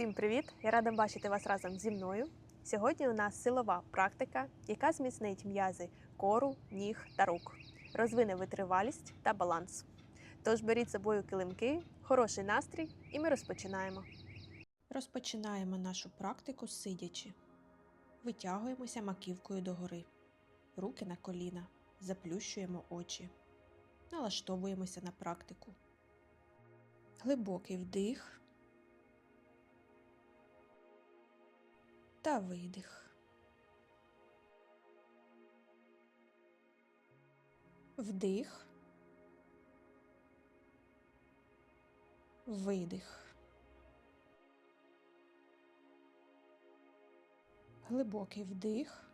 Всім привіт! Я рада бачити вас разом зі мною. Сьогодні у нас силова практика, яка зміцнить м'язи кору, ніг та рук, розвине витривалість та баланс. Тож беріть з собою килимки, хороший настрій, і ми розпочинаємо. Розпочинаємо нашу практику сидячи. Витягуємося маківкою догори. Руки на коліна. Заплющуємо очі. Налаштовуємося на практику. Глибокий вдих та видих. Вдих. Видих. Глибокий вдих,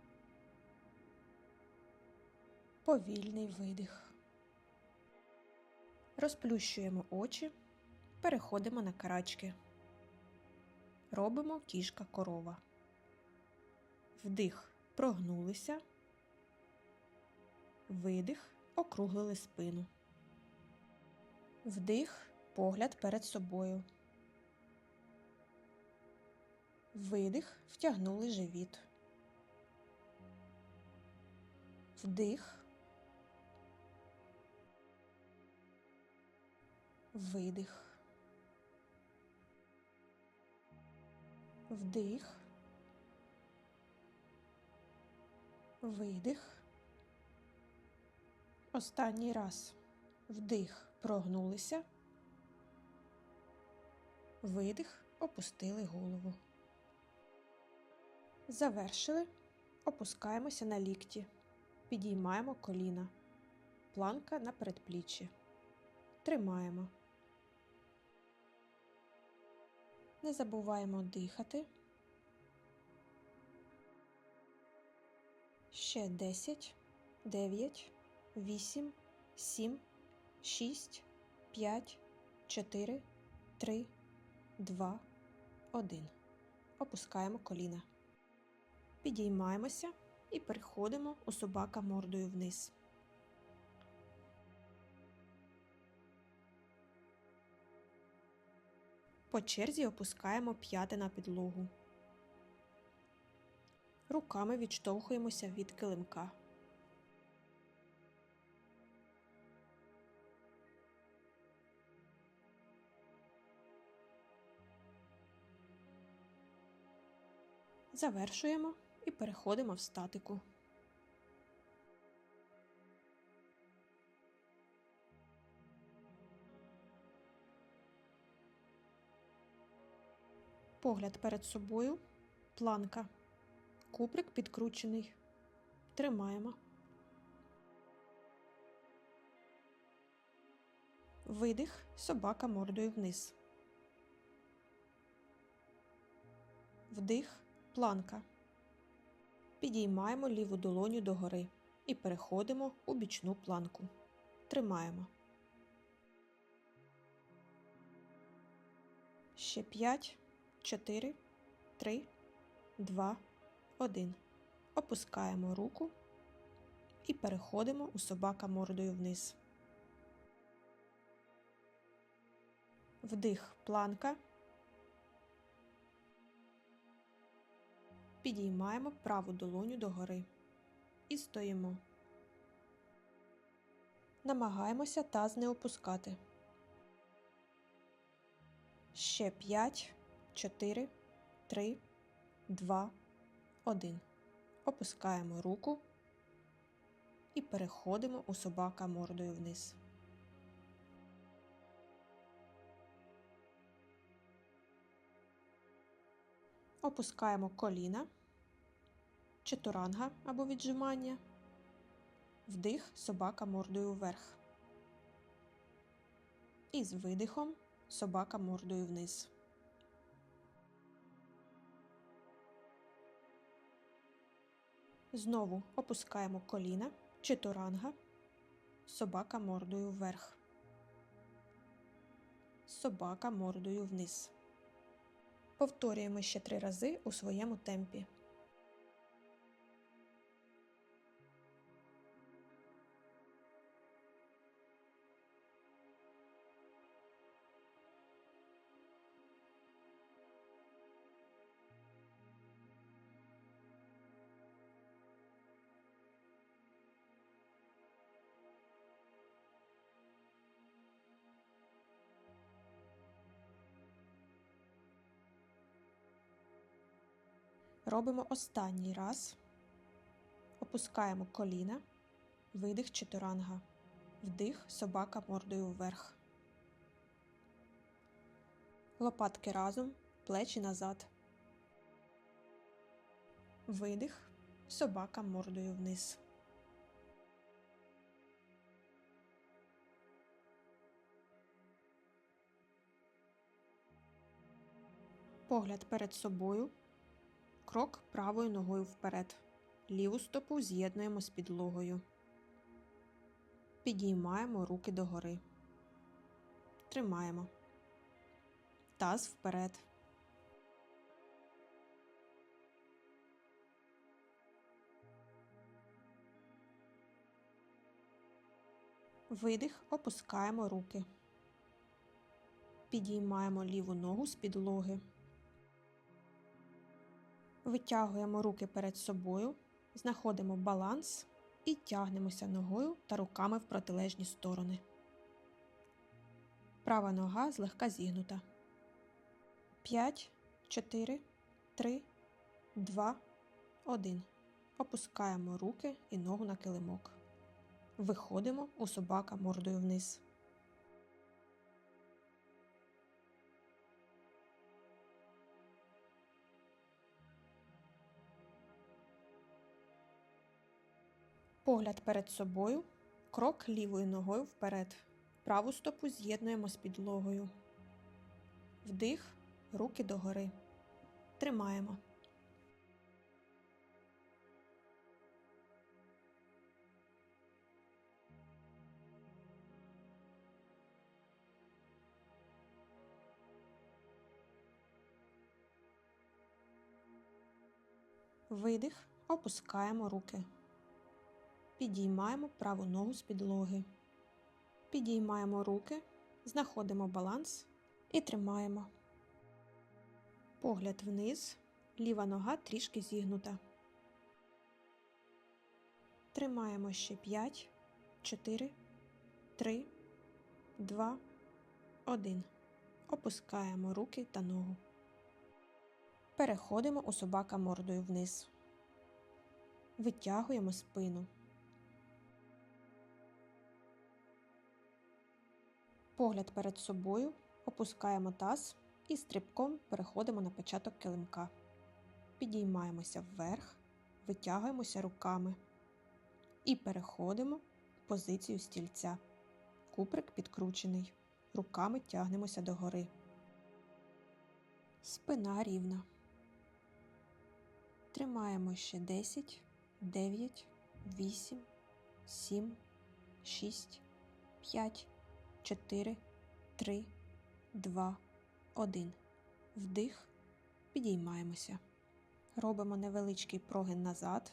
повільний видих. Розплющуємо очі, переходимо на карачки. Робимо кішка корова. Вдих, прогнулися, видих, округлили спину. Вдих, погляд перед собою. Видих, втягнули живіт. Вдих. Видих. Вдих. Видих. Останній раз. Вдих, прогнулися. Видих, опустили голову. Завершили. Опускаємося на лікті. Підіймаємо коліна. Планка на передпліччі. Тримаємо. Не забуваємо дихати. Ще 10, 9, 8, 7, 6, 5, 4, 3, 2, 1. Опускаємо коліна. Підіймаємося і переходимо у собака мордою вниз. По черзі опускаємо п'яти на підлогу. Руками відштовхуємося від килимка. Завершуємо і переходимо в статику. Погляд перед собою, планка, куприк підкручений. Тримаємо. Видих, собака мордою вниз. Вдих, планка. Підіймаємо ліву долоню догори і переходимо у бічну планку. Тримаємо. Ще 5, 4, 3, 2, 1. Опускаємо руку і переходимо у собака мордою вниз. Вдих, планка. Підіймаємо праву долоню догори і стоїмо. Намагаємося таз не опускати. Ще 5, 4, 3, 2, 1. Опускаємо руку і переходимо у собака мордою вниз. Опускаємо коліна, чатуранга або віджимання, вдих собака мордою вверх. І з видихом собака мордою вниз. Знову опускаємо коліна, чатуранга, собака мордою вверх. Собака мордою вниз. Повторюємо ще три рази у своєму темпі. Робимо останній раз. Опускаємо коліна. Видих чотиранга. Вдих собака мордою вверх. Лопатки разом, плечі назад. Видих, собака мордою вниз. Погляд перед собою. Крок правою ногою вперед. Ліву стопу з'єднуємо з підлогою. Підіймаємо руки догори. Тримаємо. Таз вперед. Видих, опускаємо руки. Підіймаємо ліву ногу з підлоги. Витягуємо руки перед собою, знаходимо баланс і тягнемося ногою та руками в протилежні сторони. Права нога злегка зігнута. 5, 4, 3, 2, 1. Опускаємо руки і ногу на килимок. Виходимо у собака мордою вниз. Погляд перед собою, крок лівою ногою вперед. Праву стопу з'єднуємо з підлогою. Вдих, руки догори. Тримаємо. Видих, опускаємо руки. Підіймаємо праву ногу з підлоги. Підіймаємо руки, знаходимо баланс і тримаємо. Погляд вниз, ліва нога трішки зігнута. Тримаємо ще 5, 4, 3, 2, 1. Опускаємо руки та ногу. Переходимо у собака мордою вниз. Витягуємо спину. Погляд перед собою, опускаємо таз і стрибком переходимо на початок килимка. Підіймаємося вверх, витягуємося руками і переходимо в позицію стільця. Куприк підкручений. Руками тягнемося догори. Спина рівна. Тримаємо ще 10, 9, 8, 7, 6, 5, 4, 3, 2, 1. Вдих. Підіймаємося. Робимо невеличкий прогин назад.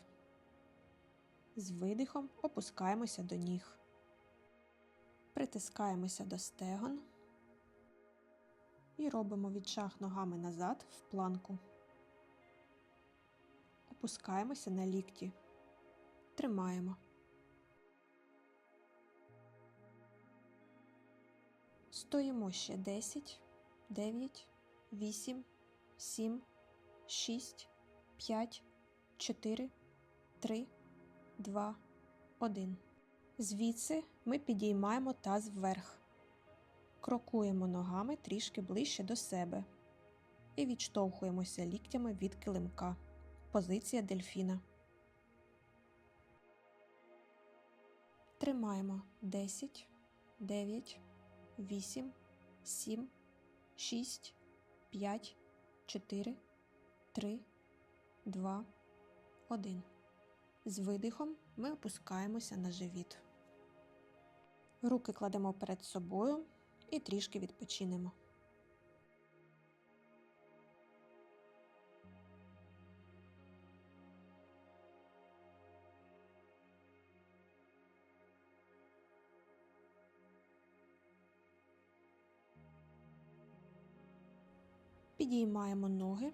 З видихом опускаємося до ніг. Притискаємося до стегон. І робимо відшаг ногами назад в планку. Опускаємося на лікті. Тримаємо. Стоїмо ще 10, 9, 8, 7, 6, 5, 4, 3, 2, 1. Звідси ми підіймаємо таз вверх. Крокуємо ногами трішки ближче до себе і відштовхуємося ліктями від килимка. Позиція дельфіна. Тримаємо 10, 9, 8, 7, 6, 5, 4, 3, 2, 1. З видихом ми опускаємося на живіт. Руки кладемо перед собою і трішки відпочинемо. Підіймаємо ноги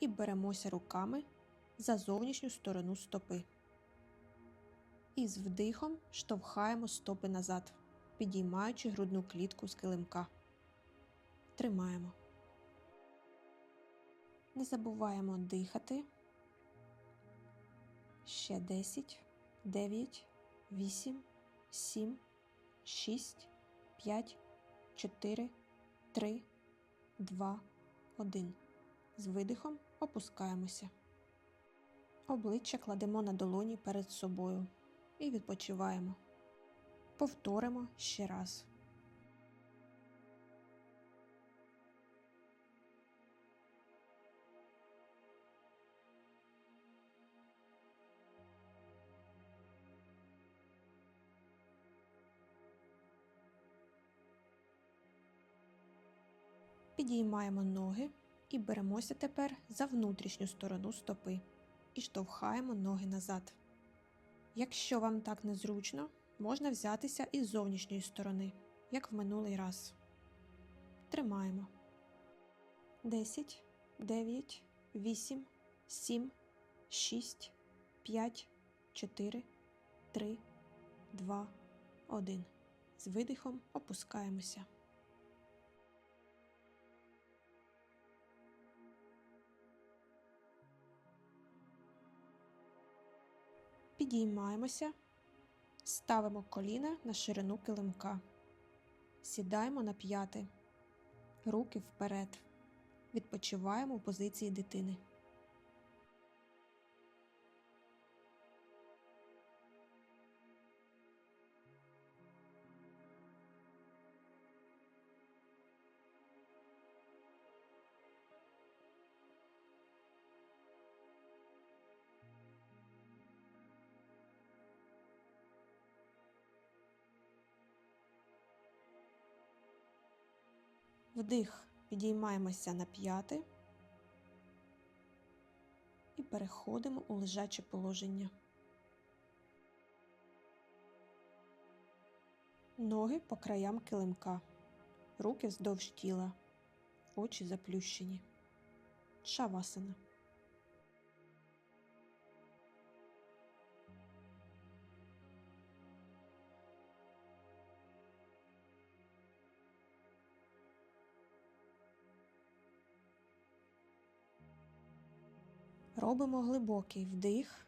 і беремося руками за зовнішню сторону стопи. І з вдихом штовхаємо стопи назад, підіймаючи грудну клітку з килимка. Тримаємо. Не забуваємо дихати Ще 10, 9, 8, 7, 6, 5, 4, 3, 2, 1. З видихом опускаємося. Обличчя кладемо на долоні перед собою і відпочиваємо. Повторимо ще раз. Підіймаємо ноги і беремося тепер за внутрішню сторону стопи і штовхаємо ноги назад. Якщо вам так незручно, можна взятися із зовнішньої сторони, як в минулий раз. Тримаємо. 10, 9, 8, 7, 6, 5, 4, 3, 2, 1. З видихом опускаємося. Підіймаємося, ставимо коліна на ширину килимка. Сідаємо на п'яти, руки вперед. Відпочиваємо у позиції дитини. Вдих, підіймаємося на п'яти і переходимо у лежаче положення. Ноги по краям килимка, руки вздовж тіла, очі заплющені. Шавасана. Робимо глибокий вдих.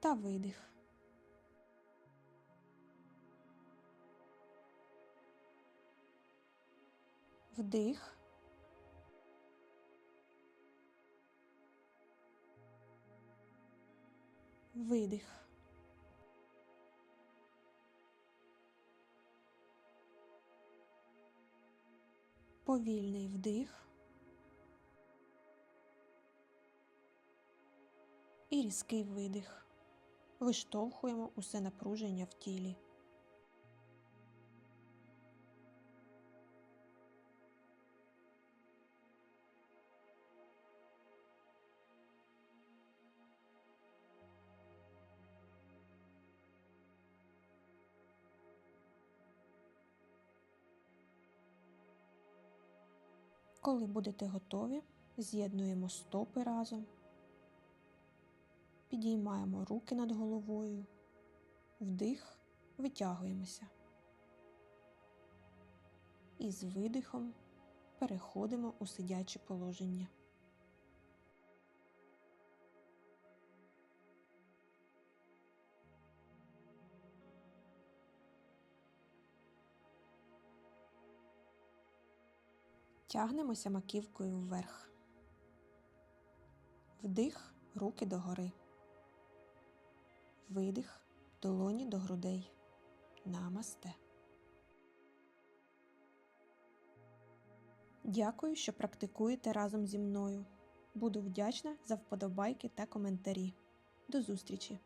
Та видих. Вдих. Видих. Повільний вдих і різкий видих. Виштовхуємо усе напруження в тілі. Коли будете готові, з'єднуємо стопи разом, підіймаємо руки над головою, вдих, витягуємося. І з видихом переходимо у сидяче положення. Тягнемося маківкою вверх. Вдих, руки догори. Видих, долоні до грудей. Намасте. Дякую, що практикуєте разом зі мною. Буду вдячна за вподобайки та коментарі. До зустрічі!